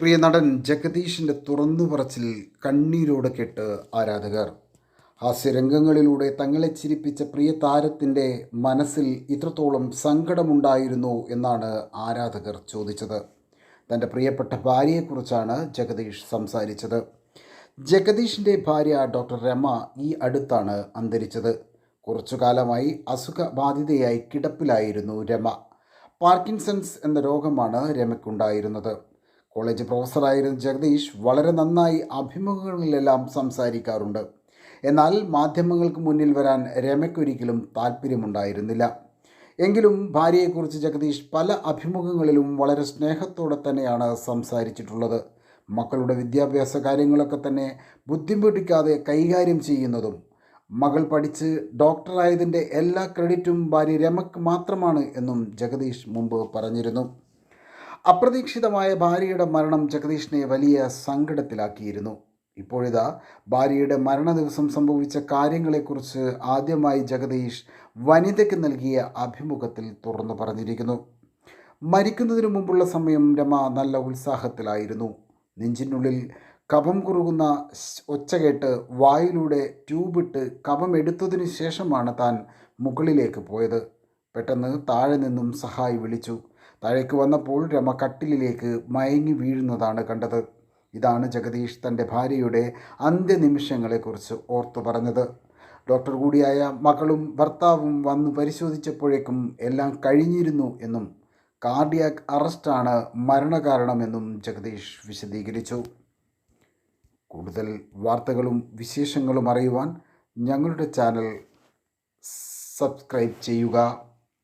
പ്രിയ നടൻ ജഗദീഷിന്റെ തുറന്നു പറച്ചിൽ കണ്ണീരോടെ കേട്ട് ആരാധകർ. ഹാസ്യരംഗങ്ങളിലൂടെ തങ്ങളെ ചിരിപ്പിച്ച പ്രിയ താരത്തിന്റെ മനസ്സിൽ ഇത്രത്തോളം സങ്കടമുണ്ടായിരുന്നു എന്നാണ് ആരാധകർ ചോദിച്ചത്. തന്റെ പ്രിയപ്പെട്ട ഭാര്യയെക്കുറിച്ചാണ് ജഗദീഷ് സംസാരിച്ചത്. ജഗദീഷിന്റെ ഭാര്യ ഡോക്ടർ രമ ഈ അടുത്താണ് അന്തരിച്ചത്. കുറച്ചു കാലമായി അസുഖബാധിതയായി കിടപ്പിലായിരുന്നു രമ. പാർക്കിൻസൺസ് എന്ന രോഗമാണ് രമയ്ക്കുണ്ടായിരുന്നത്. കോളേജ് പ്രൊഫസറായിരുന്ന ജഗദീഷ് വളരെ നന്നായി അഭിമുഖങ്ങളിലെല്ലാം സംസാരിക്കാറുണ്ട്. എന്നാൽ മാധ്യമങ്ങൾക്ക് മുന്നിൽ വരാൻ രമയ്ക്കൊരിക്കലും താല്പര്യമുണ്ടായിരുന്നില്ല. എങ്കിലും ഭാര്യയെക്കുറിച്ച് ജഗദീഷ് പല അഭിമുഖങ്ങളിലും വളരെ സ്നേഹത്തോടെ തന്നെയാണ് സംസാരിച്ചിട്ടുള്ളത്. മക്കളുടെ വിദ്യാഭ്യാസ കാര്യങ്ങളൊക്കെ തന്നെ ബുദ്ധിമുട്ടിക്കാതെ കൈകാര്യം ചെയ്യുന്നതും മകൾ പഠിച്ച് ഡോക്ടറായതിന്റെ എല്ലാ ക്രെഡിറ്റും ഭാര്യ രമക്ക് മാത്രമാണ് എന്നും ജഗദീഷ് മുമ്പ് പറഞ്ഞിരുന്നു. അപ്രതീക്ഷിതമായ ഭാര്യയുടെ മരണം ജഗദീഷിനെ വലിയ സങ്കടത്തിലാക്കിയിരുന്നു. ഇപ്പോഴിതാ ഭാര്യയുടെ മരണ ദിവസം സംഭവിച്ച കാര്യങ്ങളെക്കുറിച്ച് ആദ്യമായി ജഗദീഷ് വനിതയ്ക്ക് നൽകിയ അഭിമുഖത്തിൽ തുറന്നു പറഞ്ഞിരിക്കുന്നു. മരിക്കുന്നതിനു മുമ്പുള്ള സമയം രമ നല്ല ഉത്സാഹത്തിലായിരുന്നു. നെഞ്ചിനുള്ളിൽ കഫം കുറുകുന്ന ഒച്ച കേട്ട് വായിലൂടെ ട്യൂബിട്ട് കഫം എടുത്തതിനു ശേഷമാണ് താൻ മുകളിലേക്ക് പോയത്. പെട്ടെന്ന് താഴെ നിന്നും സഹായി വിളിച്ചു. താഴേക്ക് വന്നപ്പോൾ രമ കട്ടിലിലേക്ക് മയങ്ങി വീഴുന്നതാണ് കണ്ടത്. ഇതാണ് ജഗദീഷ് തന്റെ ഭാര്യയുടെ അന്ത്യനിമിഷങ്ങളെക്കുറിച്ച് ഓർത്തു പറഞ്ഞത്. ഡോക്ടർ കൂടിയായ മകളും ഭർത്താവും വന്ന് പരിശോധിച്ചപ്പോഴേക്കും എല്ലാം കഴിഞ്ഞിരുന്നു എന്നും കാർഡിയാക് അറസ്റ്റാണ് മരണകാരണമെന്നും ജഗദീഷ് വിശദീകരിച്ചു. കൂടുതൽ വാർത്തകളും വിശേഷങ്ങളും അറിയുവാൻ ഞങ്ങളുടെ ചാനൽ സബ്സ്ക്രൈബ് ചെയ്യുക.